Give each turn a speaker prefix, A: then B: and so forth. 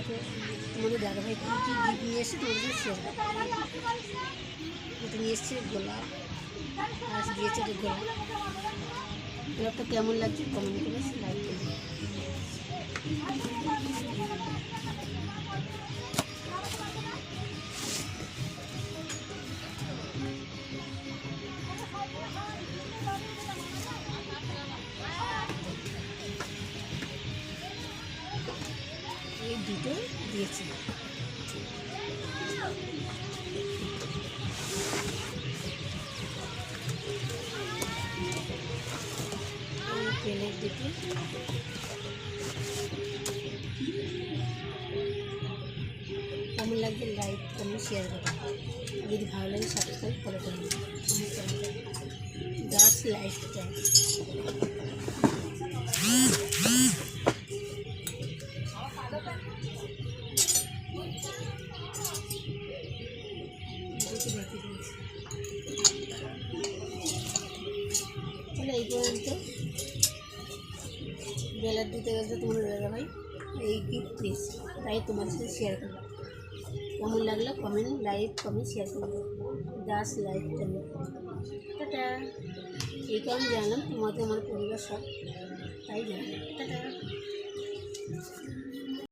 A: দেখো তোমাদের দাদা ভাই কী কী গিফট নিয়ে এসছে তোমাদের শেয়ার এটা নিয়ে এসছে গোলাপ, আর দিয়েছে এটা গোলাপ। গোলাপটা কেমন লাগছে? কমেন্ট করে লাইক করবে এই দুটো দিয়েছি। পেনের দুটো। কেমন লাগবে লাইক কমেন্ট শেয়ার করবেন যদি ভালো লাগে সাবস্ক্রাইব করে চ্যানেলটা গাছ তাহলে এই পর্যন্ত বেলার দিতে গেছে তোমার দাদা ভাই এই গিফট দিয়েছে তাই তোমার সাথে শেয়ার করলাম কেমন লাগল কমেন্ট লাইক কমেন্ট শেয়ার করব দাস লাইফ চ্যানেল টাটা এই কারণে জানলাম তোমাদের আমার পরিবার সব তাই জানলাম টাটা